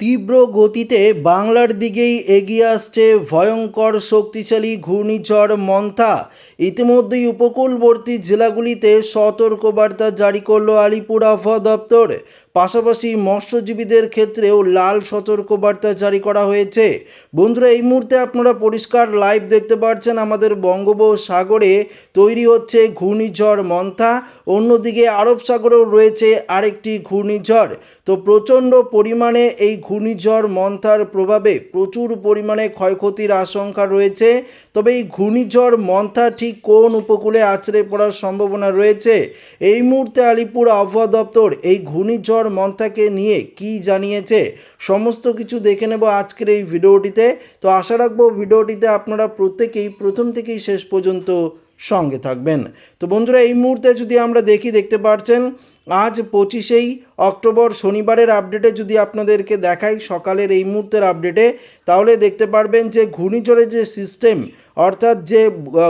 তীব্র গতিতে বাংলার দিকেই এগিয়ে আসছে ভয়ঙ্কর শক্তিশালী ঘূর্ণিঝড় মন্থা। ইতিমধ্যেই উপকূলবর্তী জেলাগুলিতে সতর্কবার্তা জারি করল আলিপুর আবহাওয়া দপ্তর। পাশাপাশি মৎস্যজীবীদের ক্ষেত্রেও লাল সতর্কবার্তা জারি করা হয়েছে। বন্ধুরা, এই মুহূর্তে আপনারা পরিষ্কার লাইভ দেখতে পাচ্ছেন আমাদের বঙ্গোপসাগরে তৈরি হচ্ছে ঘূর্ণিঝড় মন্থা। অন্যদিকে আরব সাগরেও রয়েছে আরেকটি ঘূর্ণিঝড়। তো প্রচণ্ড পরিমাণে এই ঘূর্ণিঝড় মন্থার প্রভাবে প্রচুর পরিমাণে ক্ষয়ক্ষতির আশঙ্কা রয়েছে। তবে এই ঘূর্ণিঝড় মন্থা ঠিক কোন উপকূলে আছড়ে পড়ার সম্ভাবনা রয়েছে? এই মুহূর্তে আলিপুর আবহাওয়া দপ্তর এই ঘূর্ণিঝড় মন্থাকে নিয়ে কি জানিয়েছে? সমস্ত কিছু দেখে নেব আজকের এই ভিডিওটিতে। তো আশা রাখব ভিডিওটিতে আপনারা প্রত্যেকেই প্রথম থেকেই শেষ পর্যন্ত সঙ্গে থাকবেন। তো বন্ধুরা, এই মুহূর্তে যদি আমরা দেখি, দেখতে পাচ্ছেন আজ পঁচিশেই অক্টোবর শনিবারের আপডেটে যদি আপনাদেরকে দেখাই সকালের এই মুহূর্তের আপডেটে, তাহলে দেখতে পারবেন যে ঘূর্ণিঝড়ের যে সিস্টেম অর্থাৎ যে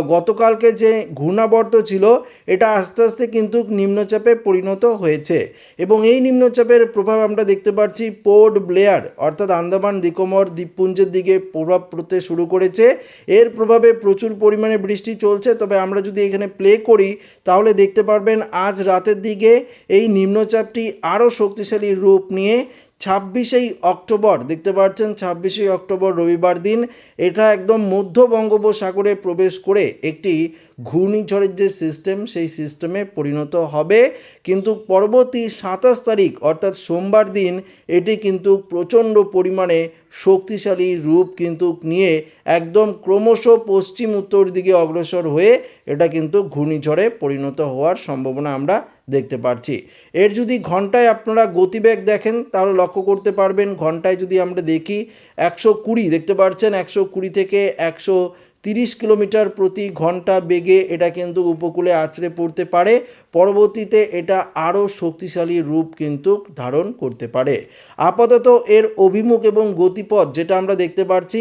গতকালকে যে ঘূর্ণাবর্ত ছিল, এটা আস্তে আস্তে কিন্তু নিম্নচাপে পরিণত হয়েছে। এবং এই নিম্নচাপের প্রভাব আমরা দেখতে পাচ্ছি পোর্ট ব্লেয়ার, অর্থাৎ আন্দামান নিকোবর দ্বীপপুঞ্জের দিকে প্রভাব পড়তে শুরু করেছে। এর প্রভাবে প্রচুর পরিমাণে বৃষ্টি চলছে। তবে আমরা যদি এখানে প্লে করি তাহলে দেখতে পারবেন আজ রাতের দিকে এই নিম্নচাপটি আরও শক্তিশালী রূপ নিয়ে ছাব্বিশেই অক্টোবর, দেখতে পাচ্ছেন ছাব্বিশেই অক্টোবর রবিবার দিন, এটা একদম মধ্য বঙ্গোপসাগরে প্রবেশ করে একটি ঘূর্ণিঝড়ের যে সিস্টেম সেই সিস্টেমে পরিণত হবে। কিন্তু পরবর্তী সাতাশ তারিখ, অর্থাৎ সোমবার দিন, এটি কিন্তু প্রচণ্ড পরিমাণে শক্তিশালী রূপ কিন্তু নিয়ে একদম ক্রমশ পশ্চিম উত্তর দিকে অগ্রসর হয়ে এটা কিন্তু ঘূর্ণিঝড়ে পরিণত হওয়ার সম্ভাবনা আমরা দেখতে পাচ্ছি এর যদি ঘন্টায় আপনারা গতিবেগ দেখেন, তাহলে লক্ষ্য করতে পারবেন, ঘন্টায় যদি আমরা দেখি, একশো কুড়ি, দেখতে পাচ্ছেন একশো কুড়ি থেকে একশো তিরিশ কিলোমিটার প্রতি ঘণ্টা বেগে এটা কিন্তু উপকূলে আছড়ে পড়তে পারে। পরবর্তীতে এটা আরও শক্তিশালী রূপ কিন্তু ধারণ করতে পারে। আপাতত এর অভিমুখ এবং গতিপথ যেটা আমরা দেখতে পাচ্ছি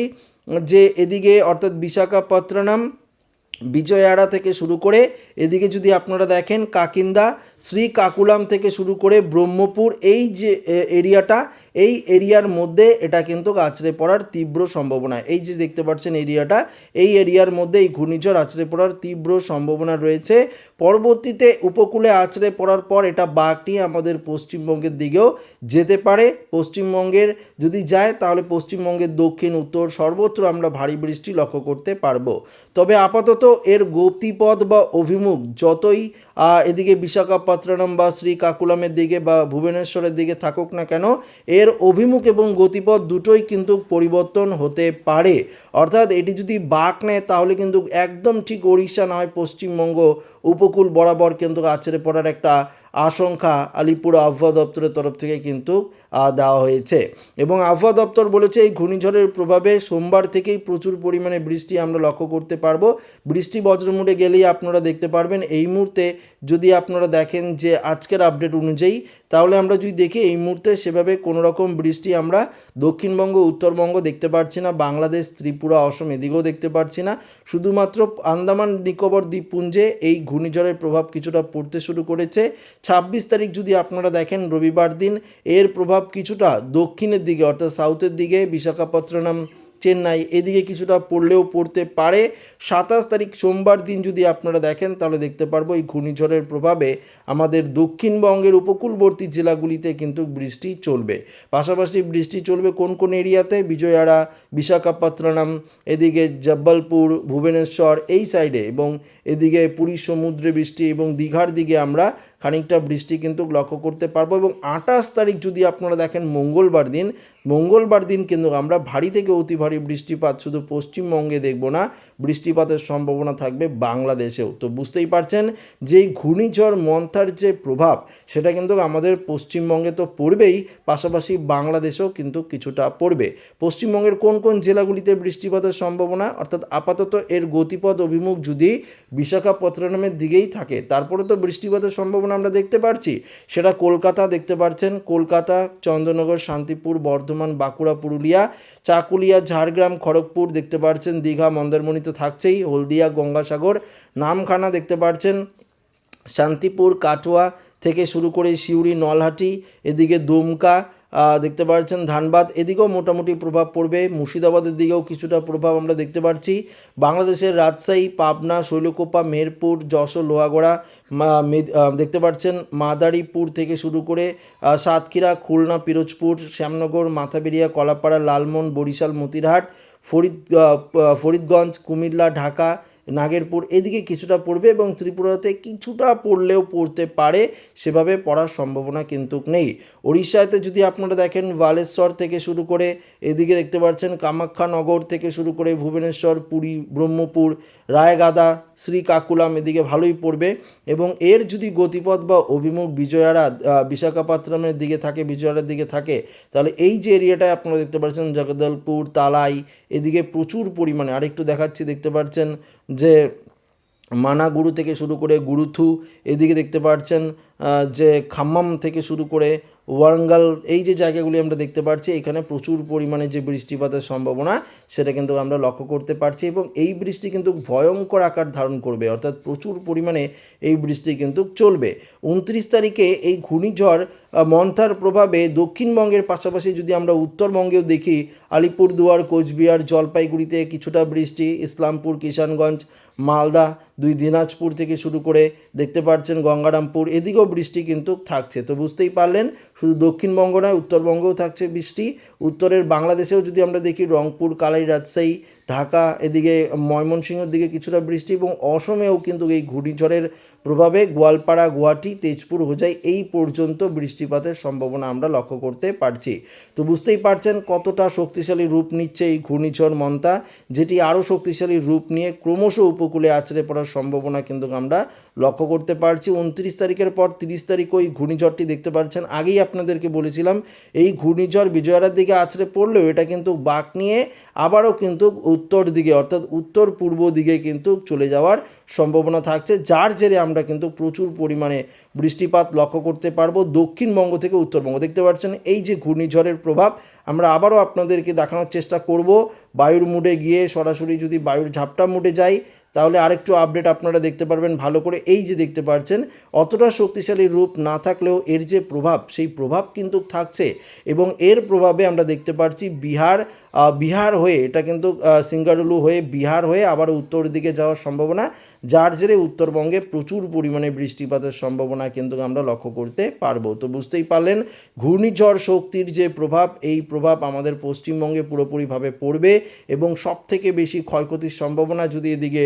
যে এদিকে অর্থাৎ বিশাখাপত্তনম, বিজয়াড়া থেকে শুরু করে, এদিকে যদি আপনারা দেখেন কাকিন্দা, শ্রীকাকুলাম থেকে শুরু করে ব্রহ্মপুর, এই যে এরিয়াটা এই এরিয়ার মধ্যে এটা কিন্তু আছড়ে পড়ার তীব্র সম্ভাবনা। এই যে দেখতে পাচ্ছেন এরিয়াটা, এই এরিয়ার মধ্যে এই ঘূর্ণিঝড় আছড়ে পড়ার তীব্র সম্ভাবনা রয়েছে। পরবর্তীতে উপকূলে আছড়ে পড়ার পর এটা বাঘ নিয়ে আমাদের পশ্চিমবঙ্গের দিকেও যেতে পারে। পশ্চিমবঙ্গের যদি যায়, তাহলে পশ্চিমবঙ্গের দক্ষিণ, উত্তর সর্বত্র আমরা ভারী বৃষ্টি লক্ষ্য করতে পারব। তবে আপাতত এর গতিপথ বা অভিমুখ যতই এদিকে বিশাখাপত্তনম বা শ্রীকাকুলামের দিকে বা ভুবনেশ্বরের দিকে থাকুক না কেন, এর অভিমুখ এবং গতিপথ দুটোই কিন্তু পরিবর্তন হতে পারে। অর্থাৎ এটি যদি বাঁক নেয়, তাহলে কিন্তু একদম ঠিক ওড়িশা নয় পশ্চিমবঙ্গ উপকূল বরাবর কিন্তু আছড়ে পড়ার একটা আশঙ্কা আলিপুর আবহাওয়া দপ্তরের তরফ থেকে কিন্তু দেওয়া হয়েছে। এবং আবহাওয়া দপ্তর বলেছে, এই ঘূর্ণিঝড়ের প্রভাবে সোমবার থেকেই প্রচুর পরিমাণে বৃষ্টি আমরা লক্ষ্য করতে পারব। বৃষ্টি বজ্রমুড়ে গেলেই আপনারা দেখতে পারবেন। এই মুহূর্তে যদি আপনারা দেখেন যে আজকের আপডেট অনুযায়ী তাহলে আমরা যদি দেখি, এই মুহূর্তে সেভাবে কোনো রকম বৃষ্টি আমরা দক্ষিণবঙ্গ, উত্তরবঙ্গ দেখতে পাচ্ছি না, বাংলাদেশ, ত্রিপুরা, অসম এদিকেও দেখতে পাচ্ছি না। শুধুমাত্র আন্দামান নিকোবর দ্বীপপুঞ্জে এই ঘূর্ণিঝড়ের প্রভাব কিছুটা পড়তে শুরু করেছে। ছাব্বিশ তারিখ যদি আপনারা দেখেন, রবিবার দিন এর প্রভাব কিছুটা দক্ষিণের দিকে, অর্থাৎ সাউথের দিকে, বিশাখাপত্তনম চেন্নাই, এদিকে কিছুটা পড়লেও পড়তে পারে। সাতাশ তারিখ সোমবার দিন যদি আপনারা দেখেন, তাহলে দেখতে পারব এই ঘূর্ণিঝড়ের প্রভাবে আমাদের দক্ষিণবঙ্গের উপকূলবর্তী জেলাগুলিতে কিন্তু বৃষ্টি চলবে। পাশাপাশি বৃষ্টি চলবে কোন কোন এরিয়াতে? বিজয়াড়া, বিশাখাপত্তনম, এদিকে জব্বলপুর, ভুবনেশ্বর এই সাইডে এবং এদিকে পুরী সমুদ্রে বৃষ্টি এবং দীঘার দিকে আমরা খানিকটা বৃষ্টি কিন্তু লক্ষ্য করতে পারব এবং আঠাশ তারিখ যদি আপনারা দেখেন, মঙ্গলবার দিন মঙ্গলবার দিন কিন্তু আমরা ভারী থেকে অতি ভারী বৃষ্টিপাত শুধু পশ্চিমবঙ্গে দেখব না বৃষ্টিপাতের সম্ভাবনা থাকবে বাংলাদেশেও। তো বুঝতেই পারছেন যে ঘূর্ণিঝড় মন্থার যে প্রভাব, সেটা কিন্তু আমাদের পশ্চিমবঙ্গে তো পড়বেই, পাশাপাশি বাংলাদেশেও কিন্তু কিছুটা পড়বে। পশ্চিমবঙ্গের কোন কোন জেলাগুলিতে বৃষ্টিপাতের সম্ভাবনা, অর্থাৎ আপাতত এর গতিপথ অভিমুখ যদি বিশাখাপত্তনমের দিকেই থাকে, তারপরে তো বৃষ্টিপাতের সম্ভাবনা আমরা দেখতে পাচ্ছি সেটা কলকাতা দেখতে পাচ্ছেন কলকাতা চন্দ্রনগর শান্তিপুর, বর্ধমান, বাঁকুড়া, পুরুলিয়া, চাকুলিয়া, ঝাড়গ্রাম, খড়গপুর দেখতে পাচ্ছেন দীঘা, মন্দারমণি তো থাকছেই, হলদিয়া, গঙ্গাসাগর, নামখানা দেখতে পাচ্ছেন শান্তিপুর, কাটোয়া থেকে শুরু করে সিউড়ি, নলহাটি, এদিকে দুমকা দেখতে পাচ্ছেন ধানবাদ, এদিকেও মোটামুটি প্রভাব পড়বে। মুর্শিদাবাদের দিকেও কিছুটা প্রভাব আমরা দেখতে পাচ্ছি বাংলাদেশের রাজশাহী, পাবনা, শৈলকোপা মেহেরপুর যশোর, লোহাগড়া দেখতে পাচ্ছেন মাদারীপুর থেকে শুরু করে সাতক্ষীরা, খুলনা, পিরোজপুর, শ্যামনগর, মাথাবেরিয়া, কলাপাড়া লালমন বরিশাল, মতিরহাট ফরিদ ফরিদগঞ্জ কুমিল্লা ঢাকা নাগেরপুর এদিকে কিছুটা পড়বে এবং ত্রিপুরাতে কিছুটা পড়লেও পড়তে পারে সেভাবে পড়ার সম্ভাবনা কিন্তু নেই। ওড়িশাতে যদি আপনারা দেখেন বালেশ্বর থেকে শুরু করে এদিকে দেখতে পাচ্ছেন কামাখ্যানগর থেকে শুরু করে ভুবনেশ্বর পুরী ব্রহ্মপুর রায়গাদা শ্রীকাকুলাম এদিকে ভালোই পড়বে এবং এর যদি গতিপথ বা অভিমুখ বিজয়ারা আহ, বিশাখাপত্তনমের দিকে থাকে বিজয়ারার দিকে থাকে তাহলে এই যে এরিয়াটায় আপনারা দেখতে পাচ্ছেন জগদলপুর তালাই এদিকে প্রচুর পরিমাণে। আরেকটু দেখাচ্ছি দেখতে পাচ্ছেন যে মানা গুরু থেকে শুরু করে গুরুথু এদিকে দেখতে পাচ্ছেন যে খাম্মাম থেকে শুরু করে ওয়ারাঙ্গাল, এই যে জায়গাগুলি আমরা দেখতে পাচ্ছি এখানে প্রচুর পরিমাণে যে বৃষ্টিপাতের সম্ভাবনা, সেটা কিন্তু আমরা লক্ষ্য করতে পারছি এবং এই বৃষ্টি কিন্তু ভয়ঙ্কর আকার ধারণ করবে, অর্থাৎ প্রচুর পরিমাণে এই বৃষ্টি কিন্তু চলবে। উনত্রিশ তারিখে এই ঘূর্ণিঝড় মন্থার প্রভাবে দক্ষিণবঙ্গের পাশাপাশি যদি আমরা উত্তরবঙ্গেও দেখি, আলিপুরদুয়ার, কোচবিহার, জলপাইগুড়িতে কিছুটা বৃষ্টি, ইসলামপুর, কিষানগঞ্জ, মালদা, দুই দিনাজপুর থেকে শুরু করে দেখতে পাচ্ছেন গঙ্গারামপুর এদিকেও বৃষ্টি কিন্তু থাকছে। তো বুঝতেই পারলেন শুধু দক্ষিণবঙ্গ নয়, উত্তরবঙ্গেও থাকছে বৃষ্টি। উত্তরের বাংলাদেশেও যদি আমরা দেখি, রংপুর, কালাই, রাজশাহী, ঢাকা, এদিকে ময়মনসিংহের দিকে কিছুটা বৃষ্টি এবং অসমেও কিন্তু এই ঘূর্ণিঝড়ের প্রভাবে গোয়ালপাড়া, গুয়াহাটি, তেজপুর, হোজাই এই পর্যন্ত বৃষ্টিপাতের সম্ভাবনা আমরা লক্ষ্য করতে পারছি। তো বুঝতেই পারছেন কতটা শক্তিশালী রূপ নিচ্ছে এই ঘূর্ণিঝড় মন্তা যেটি আরও শক্তিশালী রূপ নিয়ে ক্রমশ উপকূলে আছড়ে পড়ার সম্ভাবনা কিন্তু আমরা লক্ষ্য করতে পারছি। উনত্রিশ তারিখের পর তিরিশ তারিখ ওই ঘূর্ণিঝড়টি দেখতে পাচ্ছেন। আগেই আপনাদেরকে বলেছিলাম, এই ঘূর্ণিঝড় বিজয়ারার দিকে আছড়ে পড়লেও এটা কিন্তু বাঁক নিয়ে আবারও কিন্তু উত্তর দিকে, অর্থাৎ উত্তর পূর্ব দিকে কিন্তু চলে যাওয়ার সম্ভাবনা থাকছে। যার জেরে আমরা কিন্তু প্রচুর পরিমাণে বৃষ্টিপাত লক্ষ্য করতে পারব দক্ষিণবঙ্গ থেকে উত্তরবঙ্গ। দেখতে পাচ্ছেন, এই যে ঘূর্ণিঝড়ের প্রভাব, আমরা আবারও আপনাদেরকে দেখানোর চেষ্টা করব। বায়ুর মুডে গিয়ে সরাসরি যদি বায়ুর ঝাপটা মুডে যাই তাহলে আরেকটু আপডেট আপনারা দেখতে পারবেন, ভালো করে এই যে দেখতে পাচ্ছেন অতটা শক্তিশালী রূপ না থাকলেও এর যে প্রভাব, সেই প্রভাব কিন্তু থাকছে এবং এর প্রভাবে আমরা দেখতে পাচ্ছি বিহার বিহার হয়ে, এটা কিন্তু সিঙ্গারুলু হয়ে, বিহার হয়ে আবার উত্তর দিকে যাওয়ার সম্ভাবনা যার জেরে উত্তরবঙ্গে প্রচুর পরিমাণে বৃষ্টিপাতের সম্ভাবনা কিন্তু আমরা লক্ষ্য করতে পারব। তো বুঝতেই পারলেন, ঘূর্ণিঝড় শক্তির যে প্রভাব, এই প্রভাব আমাদের পশ্চিমবঙ্গে পুরোপুরিভাবে পড়বে এবং সব থেকে বেশি ক্ষয়ক্ষতির সম্ভাবনা যদি এদিকে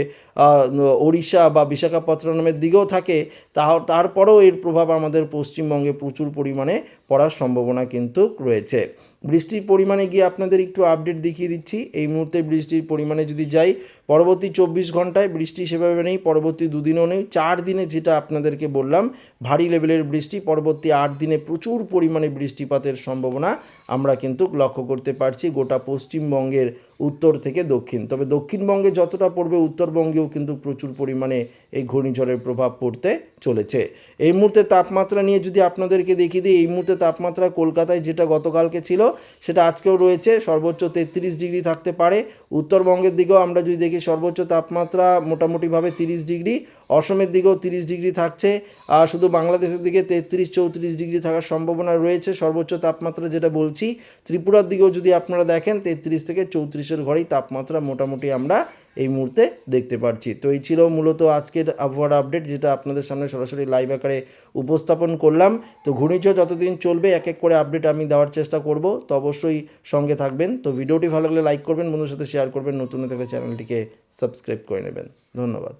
ওড়িশা বা বিশাখাপত্তনমের দিকেও থাকে তা তারপরেও এর প্রভাব আমাদের পশ্চিমবঙ্গে প্রচুর পরিমাণে পড়ার সম্ভাবনা কিন্তু রয়েছে। বৃষ্টির পরিমাণে গিয়ে আপনাদের একটু আপডেট দেখিয়ে দিচ্ছি। এই মুহূর্তে বৃষ্টির পরিমাণে যদি যাই, পরবর্তী চব্বিশ ঘন্টায় বৃষ্টি সেভাবে নেই, পরবর্তী দুদিনও নেই। চার দিনে যেটা আপনাদেরকে বললাম, ভারী লেভেলের বৃষ্টি, পরবর্তী আট দিনে প্রচুর পরিমাণে বৃষ্টিপাতের সম্ভাবনা আমরা কিন্তু লক্ষ্য করতে পারছি গোটা পশ্চিমবঙ্গের উত্তর থেকে দক্ষিণ। তবে দক্ষিণবঙ্গে যতটা পড়বে, উত্তরবঙ্গেও কিন্তু প্রচুর পরিমাণে এই ঘূর্ণিঝড়ের প্রভাব পড়তে চলেছে। এই মুহূর্তে তাপমাত্রা নিয়ে যদি আপনাদেরকে দেখিয়ে দিই, এই মুহূর্তে তাপমাত্রা কলকাতায় যেটা গতকালকে ছিল, সেটা আজকেও রয়েছে, সর্বোচ্চ তেত্রিশ ডিগ্রি থাকতে পারে। উত্তরবঙ্গের দিকেও আমরা যদি দেখি, সর্বোচ্চ তাপমাত্রা মোটামুটিভাবে তিরিশ ডিগ্রি। অসমের দিকেও তিরিশ ডিগ্রি থাকছে, আর শুধু বাংলাদেশের দিকে তেত্রিশ, চৌত্রিশ ডিগ্রি থাকার সম্ভাবনা রয়েছে। সর্বোচ্চ তাপমাত্রা যেটা বলছি, ত্রিপুরার দিকেও যদি আপনারা দেখেন, তেত্রিশ থেকে চৌত্রিশের ঘরেই তাপমাত্রা মোটামুটি আমরা এই মুহূর্তে দেখতে পাচ্ছি তো এই ছিল মূলত আজকের আবহাওয়ার আপডেট, যেটা আপনাদের সামনে সরাসরি লাইভ আকারে উপস্থাপন করলাম। তো ঘূর্ণিঝড় যতদিন চলবে, এক এক করে আপডেট আমি দেওয়ার চেষ্টা করব, তো অবশ্যই সঙ্গে থাকবেন। তো ভিডিওটি ভালো লাগলে লাইক করবেন বন্ধুর সাথে শেয়ার করবেন, নতুন থাকলে চ্যানেলটিকে সাবস্ক্রাইব করে নেবেন। ধন্যবাদ।